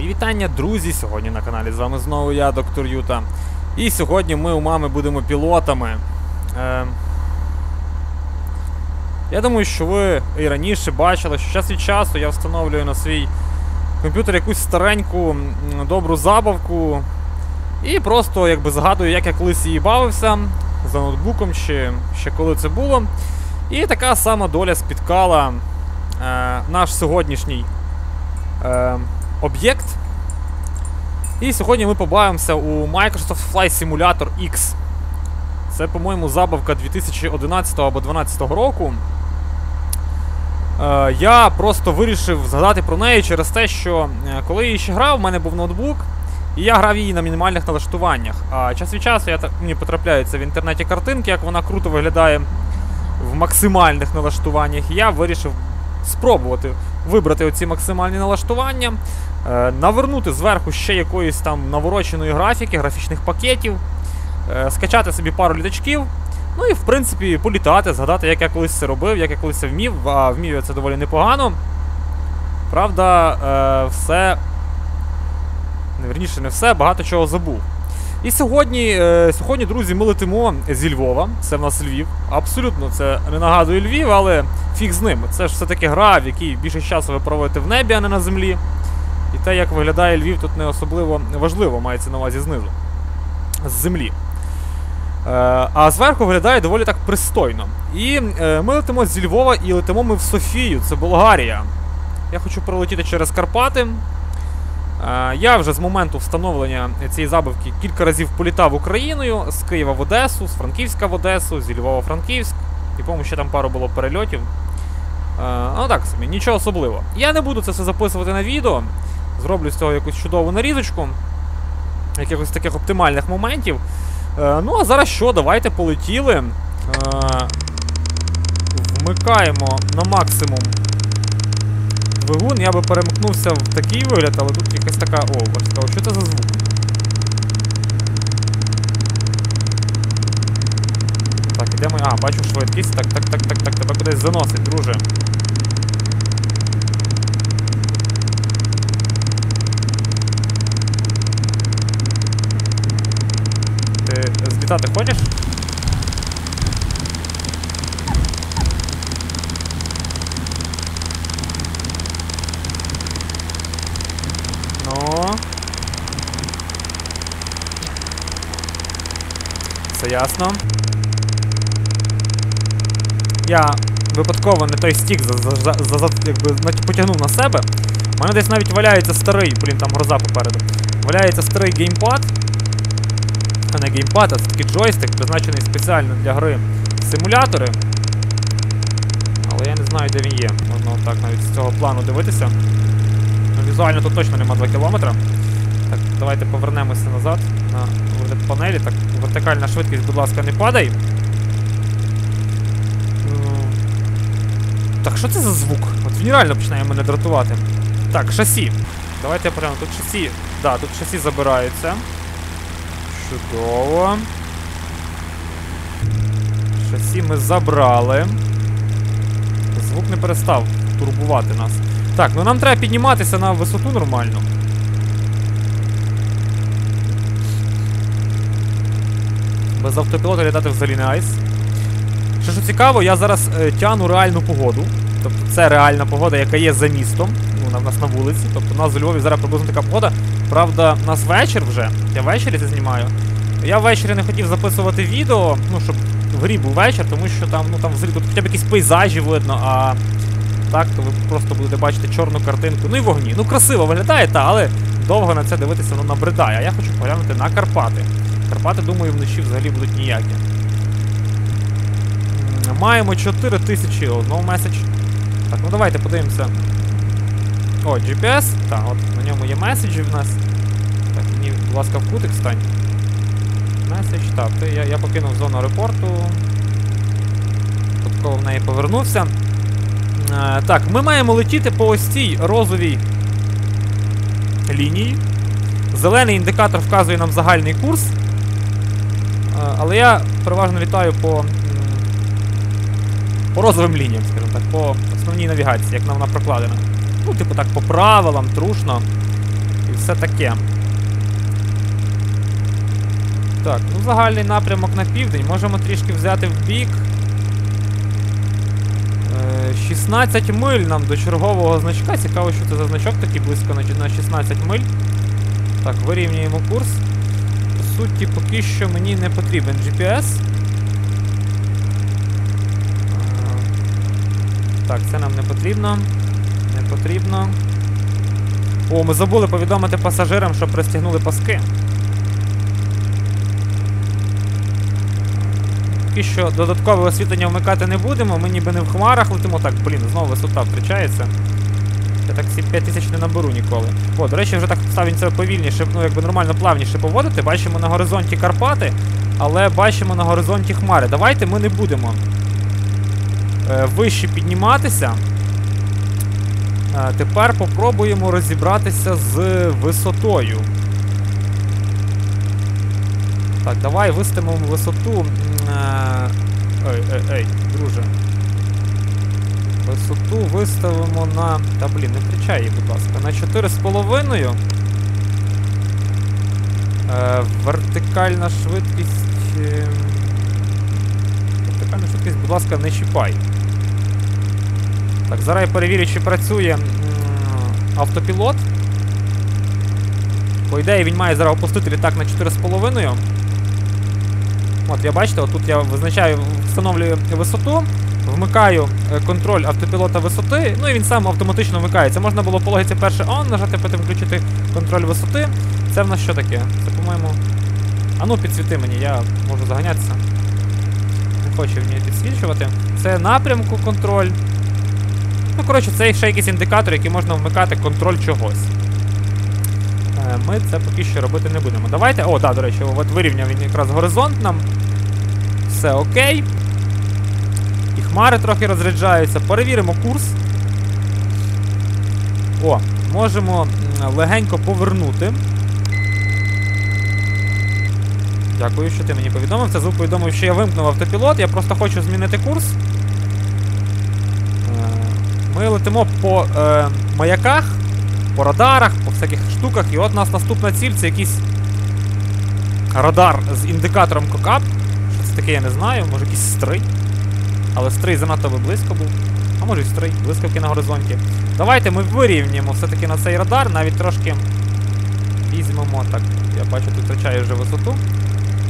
Мої вітання, друзі! Сьогодні на каналі з вами знову я, доктор Юта. І сьогодні ми у мами будемо пілотами. Е, я думаю, що ви і раніше бачили, що час від часу я встановлюю на свій комп'ютер якусь стареньку добру забавку. І просто якби згадую, як я колись її бавився за ноутбуком, чи ще коли це було. І така сама доля спіткала е, наш сьогоднішній е, об'єкт. І сьогодні ми побавимося у Microsoft Flight Simulator X. Це, по-моєму, забавка 2011 або 2012 року. Е, я просто вирішив згадати про неї через те, що е, коли я ще грав, в мене був ноутбук, і я грав її на мінімальних налаштуваннях. А час від часу я так, мені потрапляються в інтернеті картинки, як вона круто виглядає в максимальних налаштуваннях. І я вирішив спробувати вибрати оці максимальні налаштування, навернути зверху ще якоїсь там навороченої графіки, графічних пакетів, е, скачати собі пару літачків. Ну і в принципі політати, згадати, як я колись це робив, як я колись це вмів, а вмів я це доволі непогано. Правда, е, все. не, не все, багато чого забув. І сьогодні, е, сьогодні, друзі, ми летимо зі Львова. Це в нас Львів. Абсолютно це не нагадує Львів, але фіг з ним. Це ж все-таки гра, в якій більше часу ви проводите в небі, а не на землі. І те, як виглядає Львів, тут не особливо важливо, мається на увазі знизу. З землі. Е, а зверху виглядає доволі так пристойно. І е, ми летимо зі Львова і летимо ми в Софію, це Болгарія. Я хочу пролетіти через Карпати. Е, Я вже з моменту встановлення цієї забавки кілька разів політав Україною з Києва в Одесу, з Франківська в Одесу, зі Львова в Франківськ. І по-моєму, ще там пару було перельотів. Ну так собі, нічого особливого. Я не буду це все записувати на відео. Зроблю з цього якусь чудову нарізочку. Якихось таких оптимальних моментів. Е, Ну, а зараз що? Давайте полетіли. Е, Вмикаємо на максимум двигун. Я би перемкнувся в такий вигляд, але тут якась така. О, що це за звук? Так, ідемо. А, бачу швидкість. Так, так, так, так, так, тебе кудись заносить, друже. Ти злітати хочеш? Ну. Все ясно. Я випадково не той стік за, за, за, якби, потягнув на себе. У мене десь навіть валяється старий, блін, там гроза попереду. Валяється старий геймпад. А не геймпад, а це такий джойстик, призначений спеціально для гри симулятори. Але я не знаю, де він є. Можна отак навіть з цього плану дивитися. Ну, візуально тут точно нема 2 кілометра. Так, давайте повернемося назад на панелі. Так, вертикальна швидкість, будь ласка, не падай. Так, що це за звук? От він реально починає мене дратувати. Так, шасі. Давайте я погляну. Тут шасі. Да, тут шасі забираються. Чудово. Шасі ми забрали. Звук не перестав турбувати нас. Так, ну нам треба підніматися на висоту нормально. Без автопілота літати взагалі не айс. Що ж цікаво, я зараз е, тяну реальну погоду. Тобто це реальна погода, яка є за містом. Ну, в нас на вулиці. Тобто у нас у Львові зараз приблизно така погода. Правда, у нас вечір вже. Я ввечері це знімаю. Я ввечері не хотів записувати відео, ну, щоб в грі був вечір, тому що там, ну там взагалі тут хоча б якісь пейзажі видно, а так, то ви просто будете бачити чорну картинку. Ну і вогні. Ну красиво виглядає, та, але довго на це дивитися воно набридає. А я хочу поглянути на Карпати. Карпати, думаю, вночі взагалі будуть ніякі. Маємо 4 тисячі, о, меседж. Так, ну давайте подивимося. О, GPS. Так, от на ньому є меседжі в нас. Будь ласка, в кутик стань. Меседж, так, ти, я, я покинув зону аеропорту. Випадково в неї повернувся. Е, так, ми маємо летіти по ось цій розовій лінії. Зелений індикатор вказує нам загальний курс. Е, але я переважно літаю по, по розовим лініям, скажімо так, по основній навігації, як вона прокладена. Ну, типу так, по правилам, трушно. і все таке. Так, ну загальний напрямок на південь. Можемо трішки взяти в бік. Е, 16 миль нам до чергового значка. Цікаво, що це за значок такий близько на, на 16 миль. Так, вирівнюємо курс. По суті, поки що мені не потрібен GPS. Е, Так, це нам не потрібно. Не потрібно. О, ми забули повідомити пасажирам, що пристігнули паски. Поки що додаткове освітлення вмикати не будемо, ми ніби не в хмарах летимо. Так, блін, знову висота втрачається. Я так всі 5000 не наберу ніколи. О, до речі, вже так став він це повільніше, ну якби нормально плавніше поводити. Бачимо на горизонті Карпати, але бачимо на горизонті хмари. Давайте ми не будемо е, вище підніматися. Е, тепер попробуємо розібратися з висотою. Так, давай виставимо висоту. Е, Ей, ей, ей, друже. Висоту виставимо на. Та блін, не включай її, будь ласка. На 4,5. Е, вертикальна швидкість. е, Вертикальна швидкість, будь ласка, не чіпай. Так, зараз я перевірю, чи працює автопілот. По ідеї він має зараз опустити літак на 4,5. От, я бачите, отут я визначаю, встановлюю висоту, вмикаю е, контроль автопілота висоти, ну і він сам автоматично вмикається. Можна було по перше on, нажати, потім включити контроль висоти. Це в нас що таке? Це, по-моєму. А ну підсвіти мені, я можу заганятися. Не хочу ній підсвічувати. Це напрямку контроль. Ну, коротше, це ще якийсь індикатор, який можна вмикати контроль чогось. Ми це поки що робити не будемо. Давайте. О, да, до речі, от вирівняв він якраз горизонт нам. Все окей. І хмари трохи розряджаються. Перевіримо курс. О, можемо легенько повернути. Дякую, що ти мені повідомив. Це звук повідомив, що я вимкнув автопілот. Я просто хочу змінити курс. Е, Ми летимо по е, маяках, по радарах, по всяких штуках. І от у нас наступна ціль це якийсь радар з індикатором кокап. Що це таке, я не знаю, може якийсь стрий. Але стрий занадто би близько був. А може і стрий, блискавки на горизонті. Давайте ми вирівнюємо все-таки на цей радар, навіть трошки візьмемо. Так, я бачу, тут втрачаю вже висоту.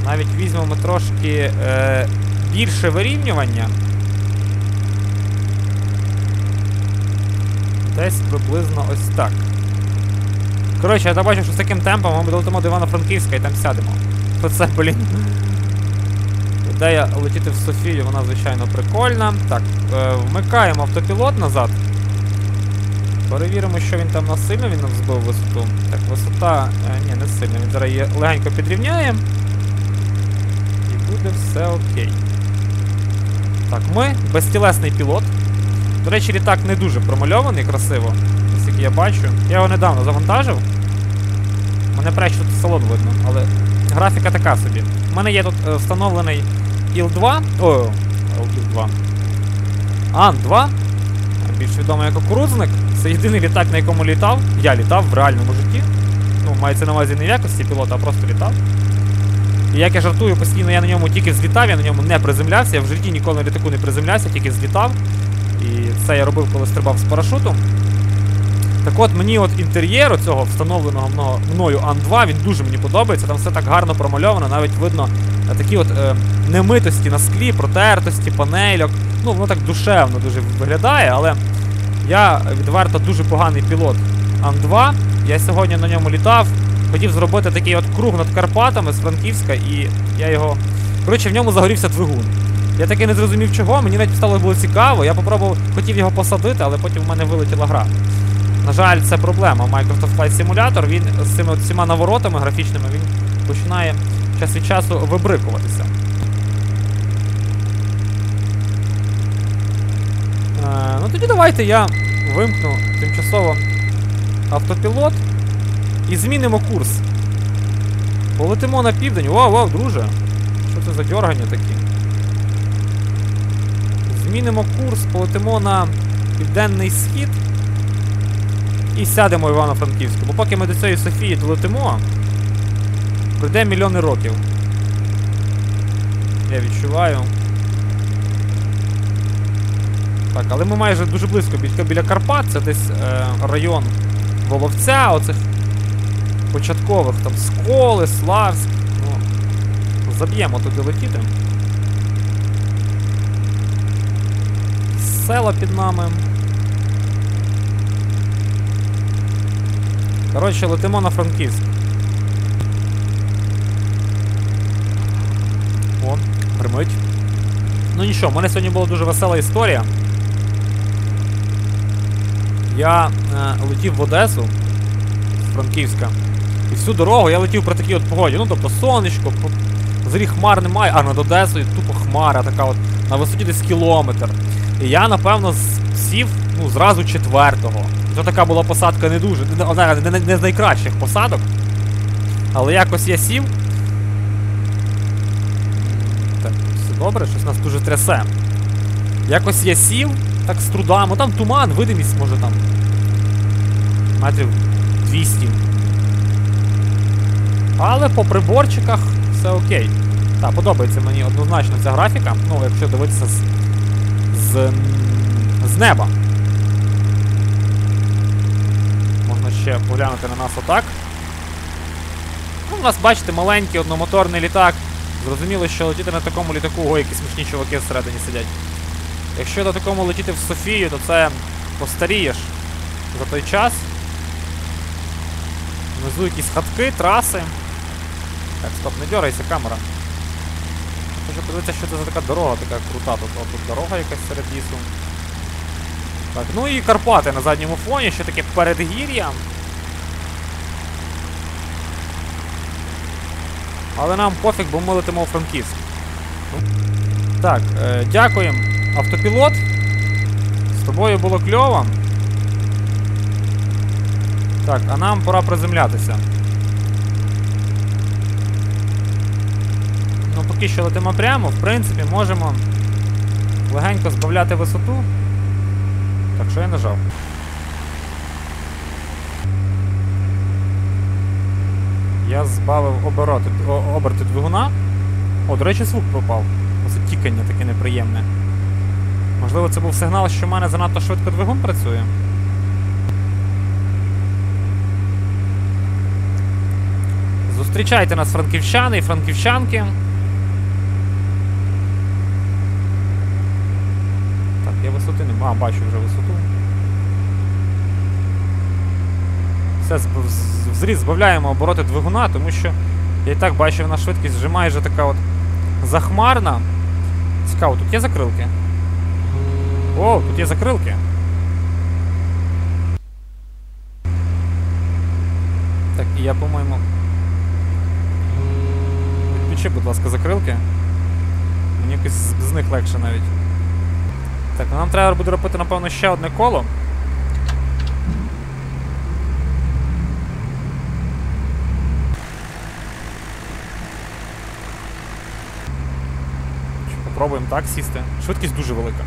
Навіть візьмемо трошки е, більше вирівнювання. Десь приблизно ось так. Коротше, я бачу, що з таким темпом ми долетимо до Івано-Франківська і там сядемо. Оце, блін. Ідея летіти в Софію, вона, звичайно, прикольна. Так, е, вмикаємо автопілот назад. Перевіримо, що він там нас сильно він нам збив висоту. Так, висота. Е, ні, не сильно. Він зараз її легенько підрівняє. І буде все окей. Так, ми безтілесний пілот. До речі, літак не дуже промальований красиво, я бачу. Я його недавно завантажив. Мене пряче тут салон видно, але графіка така собі. У мене є тут е, встановлений Іл-2. О, Іл-2. Ан-2. Більш відомий як кукурудзник. Це єдиний літак, на якому літав. Я літав в реальному житті. Ну, мається на увазі не в якості пілота, а просто літав. І як я жартую, постійно я на ньому тільки злітав, я на ньому не приземлявся. Я в житті ніколи на літаку не приземлявся, тільки злітав. І це я робив, коли стрибав з парашутом. Так от мені от інтер'єр цього встановленого мною Ан-2, він дуже мені подобається. Там все так гарно промальовано, навіть видно е, такі от е, немитості на склі, протертості, панельок. Ну, воно так душевно дуже виглядає, але я відверто дуже поганий пілот Ан-2. Я сьогодні на ньому літав. Хотів зробити такий от круг над Карпатами з Франківська, і я його. Коротше, в ньому загорівся двигун. Я таки не зрозумів чого, мені навіть стало було цікаво. Я попробував, хотів його посадити, але потім в мене вилетіла гра. На жаль, це проблема. Microsoft Flight Simulator, він з цими всіма наворотами графічними він починає час від часу вибрикуватися. Е, ну тоді давайте я вимкну тимчасово автопілот і змінимо курс. Полетимо на південь. Вау, вау, друже. Що це за дьоргання такі? Змінимо курс, полетимо на південний схід. І сядемо в Івано-Франківську. Бо поки ми до цієї Софії долетимо, пройде мільйони років. Я відчуваю. Так, але ми майже дуже близько біля, біля Карпат, це десь е, район Воловця, оцих початкових там Сколи, Славськ. Ну, заб'ємо туди летіти. Села під нами. Коротше, летимо на Франківськ. О, гримить. Ну нічого, в мене сьогодні була дуже весела історія. Я е, летів в Одесу з Франківська. І всю дорогу я летів при такій от погоді. Ну, тобто сонечко, взагалі хмар немає, а над Одесою тупо хмара така от на висоті десь кілометр. І я, напевно, сів ну, зразу четвертого. Це така була посадка не дуже, не, не, не, з найкращих посадок. Але якось я сів. Так, все добре, щось нас дуже трясе. Якось я сів, так з трудами. Там туман, видимість може там. Метрів 200. Але по приборчиках все окей. Так, подобається мені однозначно ця графіка. Ну, якщо дивитися з, з, з неба. Можна ще поглянути на нас отак. Ну, у нас, бачите, маленький одномоторний літак. Зрозуміло, що летіти на такому літаку, ой, які смішні чуваки всередині сидять. Якщо на такому летіти в Софію, то це постарієш за той час. Внизу якісь хатки, траси. Так, стоп, не дергайся, камера. Хочу подивитися, що це за така дорога, така крута. Тут, О, тут дорога якась серед лісу. Так, ну і Карпати на задньому фоні, ще таке передгір'я. Але нам пофіг, бо ми летимо у Франківськ. Так, е, дякуємо, автопілот. З тобою було кльово. Так, а нам пора приземлятися. Ну, поки що летимо прямо, в принципі, можемо легенько збавляти висоту. Так, що я нажав? Я збавив обороти, о- оберти двигуна. О, до речі, звук пропав. Оце тікання таке неприємне. Можливо, це був сигнал, що в мене занадто швидко двигун працює. Зустрічайте нас, франківчани і франківчанки. Так, я висоти не. А, бачу вже висоту. Все, зріз збавляємо обороти двигуна, тому що я і так бачу, вона швидкість вже майже така от захмарна. Цікаво, тут є закрилки? О, тут є закрилки. Так, і я, по-моєму. Відключи, будь ласка, закрилки. Мені якось з них легше навіть. Так, нам треба буде робити, напевно, ще одне коло. Чи Попробуємо так сісти. Швидкість дуже велика.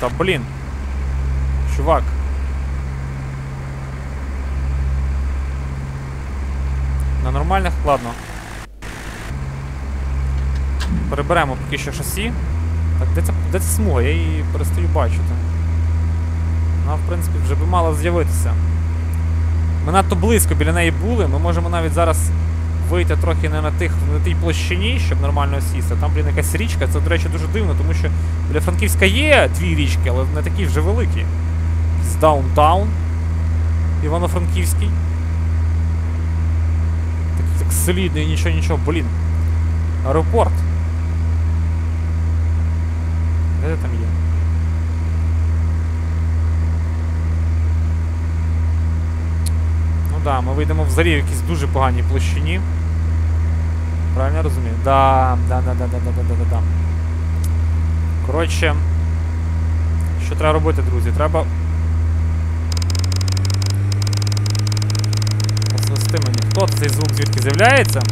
Та блін. Чувак. На нормальних, ладно. Переберемо поки що шасі. Так, де ця, де ця смуга? Я її перестаю бачити. Вона, в принципі, вже би мала з'явитися. Ми надто близько біля неї були, ми можемо навіть зараз вийти трохи не на тих, на тій площині, щоб нормально сісти. Там, блін, якась річка, це, до речі, дуже дивно, тому що біля Франківська є дві річки, але не такі вже великі. З Даунтаун. Івано-Франківський. Такий так солідний, нічого, нічого, блін. Аеропорт. Де там є? Да, ми вийдемо взагалі в якійсь дуже поганій площині. Правильно я розумію? Да, да, да, да, да, да, да, да, да. Коротше, що треба робити, друзі? Треба. Посвисти мені. Хто цей звук звідки з'являється?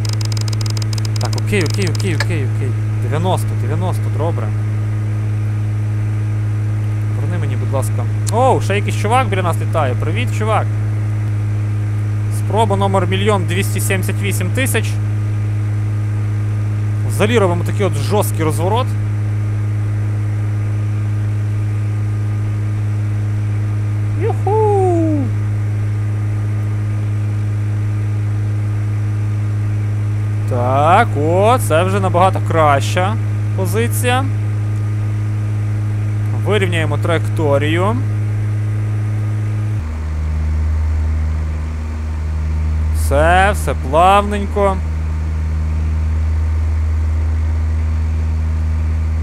Так, окей, окей, окей, окей, окей. 90, 90, добре. Поверни мені, будь ласка. Оу, ще якийсь чувак біля нас літає. Привіт, чувак. Спроба номер 1 278 тисяч. Взагалі робимо такий от жорсткий розворот. Юху! Так, о, це вже набагато краща позиція. Вирівняємо траєкторію. Все, все плавненько.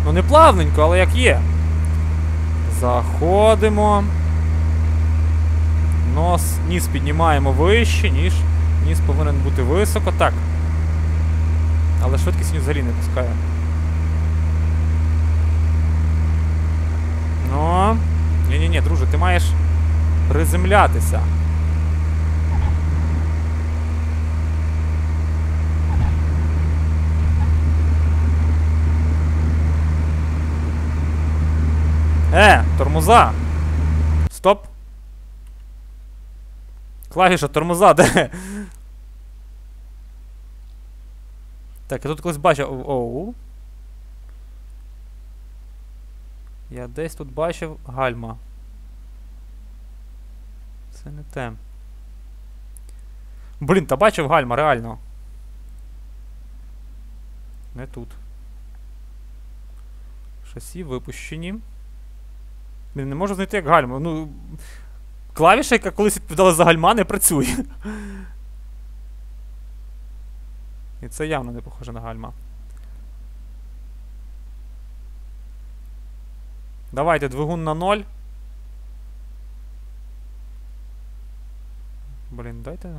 Ну, не плавненько, але як є. Заходимо. Нос, ніс піднімаємо вище, ніж ніс повинен бути високо. Так. Але швидкість він взагалі не пускає. Ну. Ні-ні-ні, друже, ти маєш приземлятися. Е, тормоза. Стоп. Клавіша тормоза, де? Так, я тут колись бачив. Оу. Я десь тут бачив гальма. Це не те. Блін, та бачив гальма, реально. Не тут. Шасі випущені. Блін, не можу знайти як гальма. Ну. Клавіша, яка колись відповідала за гальма, не працює. І це явно не похоже на гальма. Давайте двигун на ноль. Блін, дайте.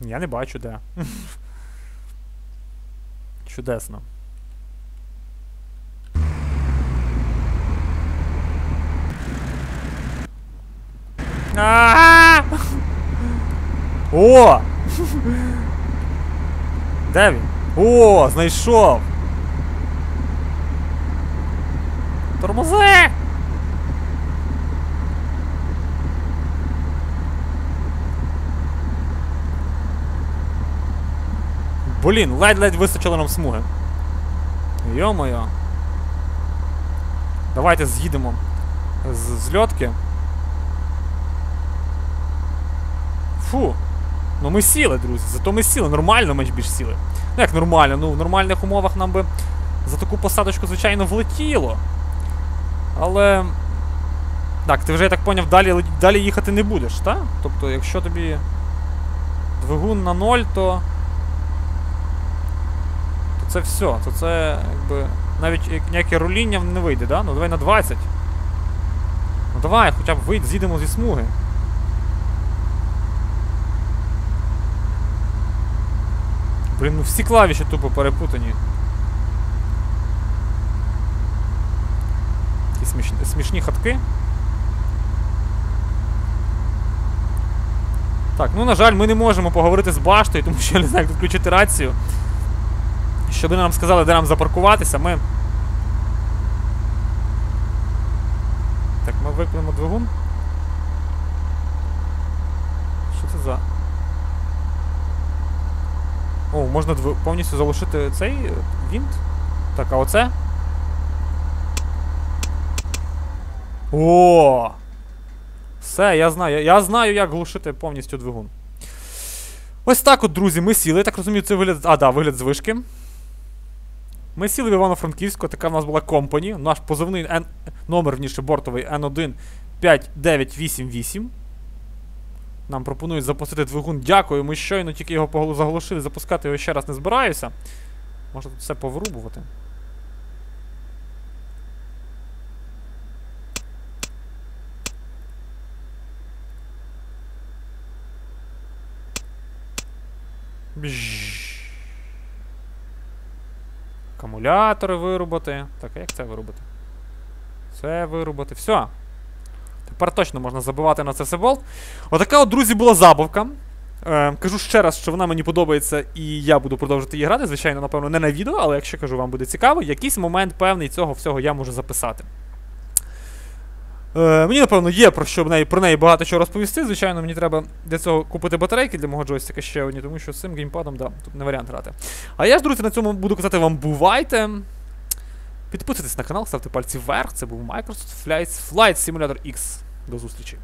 Я не бачу, де. Чудесно. А! О! Де він? О, знайшов! Тормози! Блін, ледь-ледь вистачило нам смуги. Йо-моє. Давайте з'їдемо з зльотки. Фу. Ну ми сіли, друзі. Зато ми сіли. Нормально ми ж більш сіли. Ну як нормально? Ну в нормальних умовах нам би за таку посадочку, звичайно, влетіло. Але. Так, ти вже, я так поняв, далі далі їхати не будеш, так? Тобто, якщо тобі двигун на ноль, то. То це все. То це якби. Навіть ніяке руління не вийде, да? Ну давай на 20. Ну давай, хоча б вийдь, з'їдемо зі смуги. Блін, ну всі клавіші тупо перепутані. Такі смішні, смішні хатки. Так, ну на жаль, ми не можемо поговорити з баштою, тому що я не знаю, як відключити рацію. Щоб нам сказали, де нам запаркуватися, ми. Так, ми виклимо двигун. Що це за... О, можна повністю залишити цей вінт? Так, а оце? О! Все, я знаю. Я знаю, як глушити повністю двигун. Ось так от, друзі, ми сіли. Я так розумію, це вигляд. А, да, вигляд з вишки. Ми сіли в Івано-Франківську, така в нас була компані. Наш позивний N... номер вніше бортовий N1 5988. Нам пропонують запустити двигун. Дякую, ми щойно тільки його заглушили, запускати його ще раз не збираюся. Можна тут все повирубувати. Бжжж. Акумулятори вирубати. Так, а як це вирубати? Це вирубати. Все. Тепер точно можна забивати на це все болт. Отака от, друзі, була забавка. Е, кажу ще раз, що вона мені подобається, і я буду продовжувати її грати. Звичайно, напевно, не на відео, але якщо кажу, вам буде цікаво, якийсь момент певний цього всього я можу записати. Е, мені, напевно, є про що неї, про неї багато чого розповісти. Звичайно, мені треба для цього купити батарейки для мого джойстика ще одні, тому що з цим геймпадом, да, тут не варіант грати. А я ж, друзі, на цьому буду казати вам бувайте. Підписуйтесь на канал, ставте пальці вверх. Це був Microsoft Flight, Flight Simulator X. До зустрічі.